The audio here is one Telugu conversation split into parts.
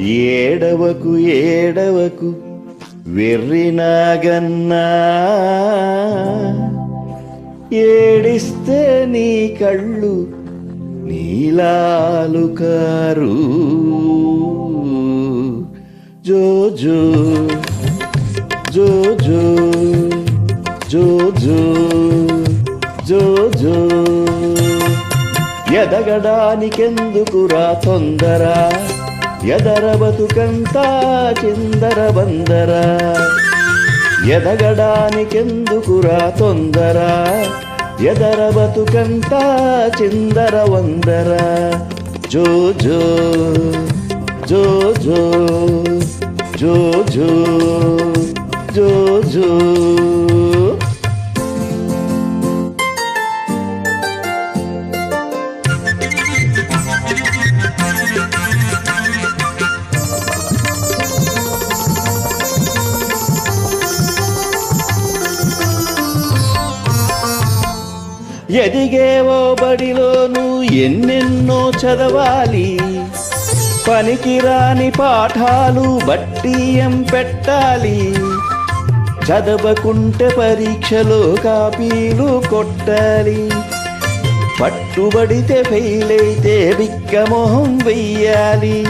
ఏడవకు ఏడవకు వెర్రినాగన్నా ఏడిస్తే నీ కళ్ళు నీలాలు కారు. జో జో జో జో జో జో జో జో. ఎదగడానికెందుకురా తొందర? ఎదర బతుకంతా చిందర బందర. ఎదగడానికెందుకురా తొందర? ఎదర బతుకంతా చిందర వందర. జో జో జో జో జో జో జో జో. ఎదిగేవో బడిలోను ఎన్నెన్నో చదవాలి. పనికిరాని పాఠాలు బట్టియం పెట్టాలి? చదవకుంటే పరీక్షలో కాపీలు కొట్టాలి. పట్టుబడితే ఫెయిల్ అయితే బిక్కమొహం వెయ్యాలి.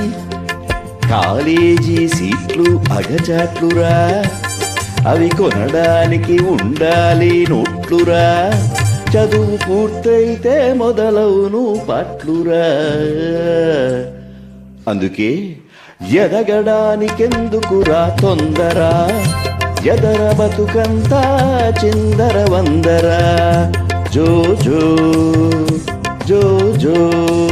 కాలేజీ సీట్లు అగచాట్లురా. అవి కొనడానికి ఉండాలి నోట్లురా. చదువు పూర్తయితే మొదలవును పట్లురా అందుకే ఎదగడానికెందుకురా తొందర? ఎదర బతుకంతా చిందర వందరా? జో జో జో జో.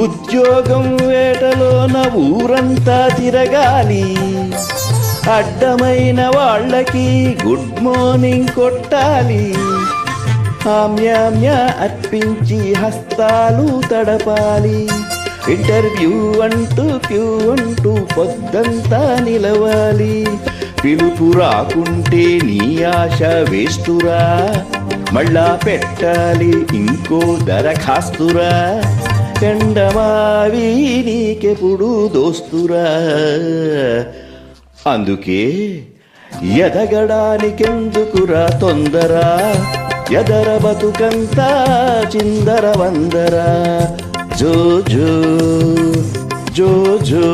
ఉద్యోగం వేటలోన ఊరంతా తిరగాలి. అడ్డమైన వాళ్ళకి గుడ్ మార్నింగ్ కొట్టాలి. ఆమ్యామ్య అర్పించి హస్తాలు తడపాలి. ఇంటర్వ్యూ అంటూ క్యూ అంటూ పొద్దంతా నిలవాలి. పిలుపు రాకుంటే నీ ఆశ వేస్తురా. మళ్ళా పెట్టాలి ఇంకో దరఖాస్తురా. పెండమావి నీకెప్పుడు దోస్తురా? అందుకే ఎదగడానికెందుకురా తొందర? ఎదర బతుకంతా చిందర వందరా? జో జో జో జో.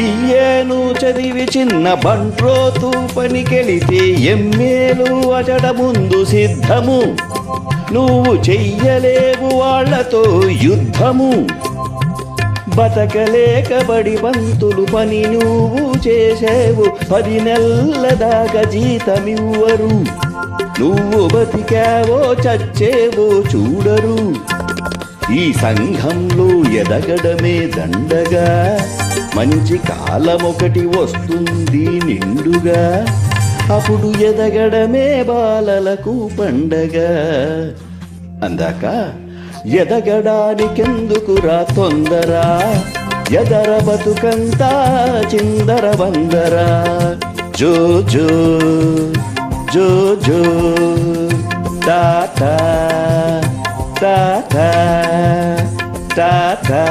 బిఏను చదివి చిన్న బంట్రోతు పనికెళితే ఎమ్మేలు అచట ముందు సిద్ధము. నువ్వు చెయ్యలేవు వాళ్ళతో యుద్ధము. బతకలేకబడి బంతులు పని నువ్వు చేసేవు. పది నెలల దాకా జీతమివ్వరు. నువ్వు బతికావో చచ్చేవో చూడరు. ఈ సంఘంలో ఎదగడమే దండగా. మంచి కాలం ఒకటి వస్తుంది నిండుగా. అప్పుడు ఎదగడమే బాలలకు పండగ. అందాక ఎదగడానికెందుకురా తొందర? ఎదర బతుకంతా చిందర వందరా జో జో జో జో తాత టాటా టాటా టాటా